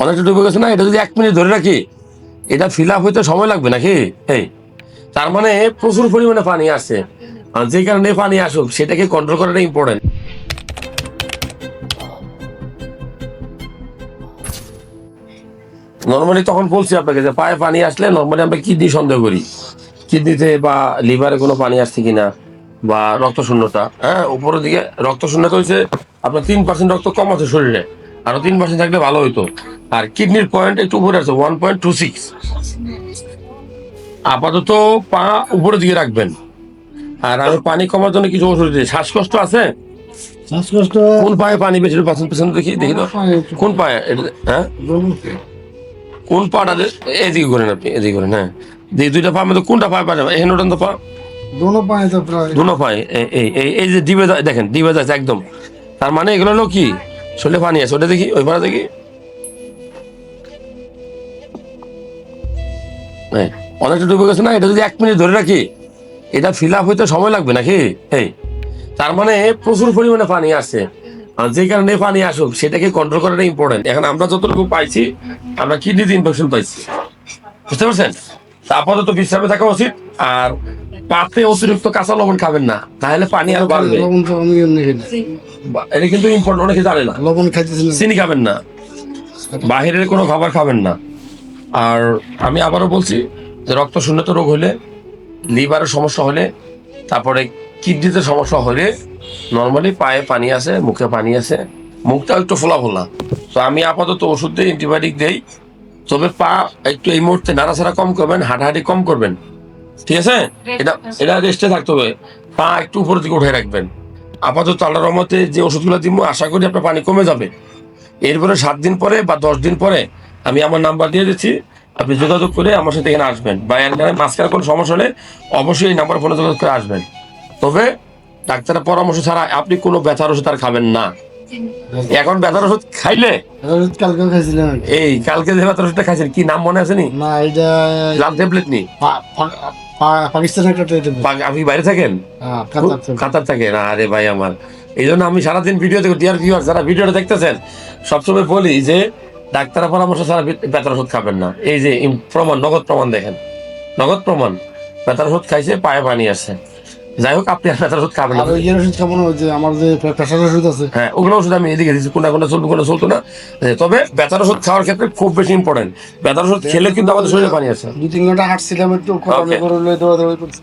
অনেকটা ডুবে গেছে না, এটা যদি এক মিনিট ধরে রাখি, এটা ফিল আপ হইতে সময় লাগবে নাকি? এই, তার মানে প্রচুর পরিমাণে পানি আসছে। আর যে কারণে পানি আসুক, সেটাকে কন্ট্রোল করাটা ইম্পর্টেন্ট নর্মালি তখন বলছি আপনাকে যে পায়ে পানি আসলে নর্মালি আমরা কিডনি সন্দেহ করি। কিডনিতে বা লিভারে কোনো পানি আসছে কিনা, বা রক্ত শূন্যতা হ্যাঁ উপরের দিকে রক্ত শূন্যতা হয়েছে আপনার তিন পার্সেন্ট রক্ত কম আছে শরীরে। আরও তিন পার্সেন্ট থাকলে ভালো হইতো। আর কিডনির পয়েন্ট একটু উপরে আছে ওয়ান পয়েন্ট টু সিক্স আপাতত পা উপরের দিকে রাখবেন। আর আমি পানি কমার জন্য কিছু ওষুধ দিই শ্বাসকষ্ট আছে? শ্বাসকষ্ট কোন পায়ে পানি বেশি পেছনে দেখি দেখি তো। কোন পায়ে? হ্যাঁ? কোন পাটা এদিকে করেন আপনি এদিকে করেন হ্যাঁ। এই দুইটা পা মধ্যে কোনটা পায়ে পাঠাবে এই নোটান তো পা? দোনো পায়ে তো প্রায় দুনো পায়ে এই- এই এই এই যে ডিবে দেখেন ডিবে যাচ্ছে একদম। তার মানে এগুলো হলো কি? শরীরে পানি আছে, ওটা দেখি, ওই পাড়া দেখি। অনেকটা ডুবে গেছে না? এটা যদি এক মিনিট ধরে রাখি, এটা ফিল আপ হইতে সময় লাগবে নাকি? এই, তার মানে প্রচুর পরিমাণে পানি আসছে। যে কারণে পানি আসুক, সেটাকে কন্ট্রোল করাটা ইম্পর্টেন্ট এখন আমরা যতটুকু পাইছি, আমরা কিডনিতে ইনফেকশন পাইছি। বুঝতে পারছেন? আপাতত বিশ্রামে থাকা উচিত। আর পাতে অতিরিক্ত কাঁচা লবণ খাবেন না তাহলে পানি আর বাড়বে। লবণ তো আমি এমনি খাই এটা কিন্তু ইম্পর্টেন্ট অনেকে জানে না। লবণ খাইতেছি না। চিনি খাবেন না। বাহিরের কোনো খাবার খাবেন না। আর আমি আবারও বলছি যে রক্ত শূন্যতা রোগ হলে লিভারের সমস্যা হলে তারপরে কিডনিতে সমস্যা হলে নর্মালি পায়ে পানি আছে মুখে পানি আছে। মুখটাও একটু ফোলা ফোলা। তো আমি আপাতত ওষুধ দিই অ্যান্টিবায়োটিক দেই। তবে পা একটু এই মুহূর্তে নাড়াচাড়া কম করবেন হাঁটাহাঁটি কম করবেন। ঠিক আছে? এটা এটা রেস্টে থাকতে হবে। পা একটু উপরের দিকে উঠে রাখবেন। আপাতত আল্লাহর রহমতে যে ওষুধগুলো দিব আশা করি আপনার পানি কমে যাবে। এরপরে সাত দিন পরে বা দশ দিন পরে আমি আমার নাম্বার দিয়ে দিচ্ছি। আপনি যোগাযোগ করে আমার সাথে এখানে আসবেন। বা এখানে মাঝখানে কোনো সমস্যা হলে অবশ্যই এই নাম্বার ফোনে যোগাযোগ করে আসবেন। তবে ডাক্তারের পরামর্শ ছাড়া আপনি কোনো ব্যথার ওষুধ আর খাবেন না। এখন ব্যথার ওষুধ খাইলে? ওষুধ কালকেও খাইছিলাম এই কালকে যে ব্যথার ওষুধটা খাইছেন কি নাম মনে আছে নি? না এটা লাল ট্যাবলেট নি? পাকিস্তানের একটা আপনি বাইরে থাকেন? হ্যাঁ, কাতার থেকে। কাতার থাকে? না আরে ভাই আমার। এই জন্য আমি সারাদিন ভিডিও দেখি ডিয়ার ভিউয়ার যারা ভিডিওটা দেখতেছেন সবসময় বলি যে ডাক্তারের পরামর্শ ছাড়া ব্যথার ওষুধ খাবেন না। এই যে প্রমাণ নগদ প্রমাণ দেখেন। নগদ প্রমাণ। ব্যথার ওষুধ খাইছে পায়ে পানি আসছে যাই হোক আপনি আর ব্যথার ওষুধ খাবেন না। আর ইয়ের ওষুধ খাব না যে আমার যে প্রেশার ওষুধ আছে। হ্যাঁ ওগুলো ওষুধ আমি এদিকে দিচ্ছি কোনটা কোনটা চলবে কোনটা চলতো না। তবে ব্যথার ওষুধ খাওয়ার ক্ষেত্রে খুব বেশি ইম্পর্টেন্ট ব্যথার ওষুধ খেলে কিন্তু আমাদের শরীরে পানি আছে। দুই তিন ঘণ্টা হাঁটছিলাম একটু কথা. করে দৌড়াদৌড়ি করছি।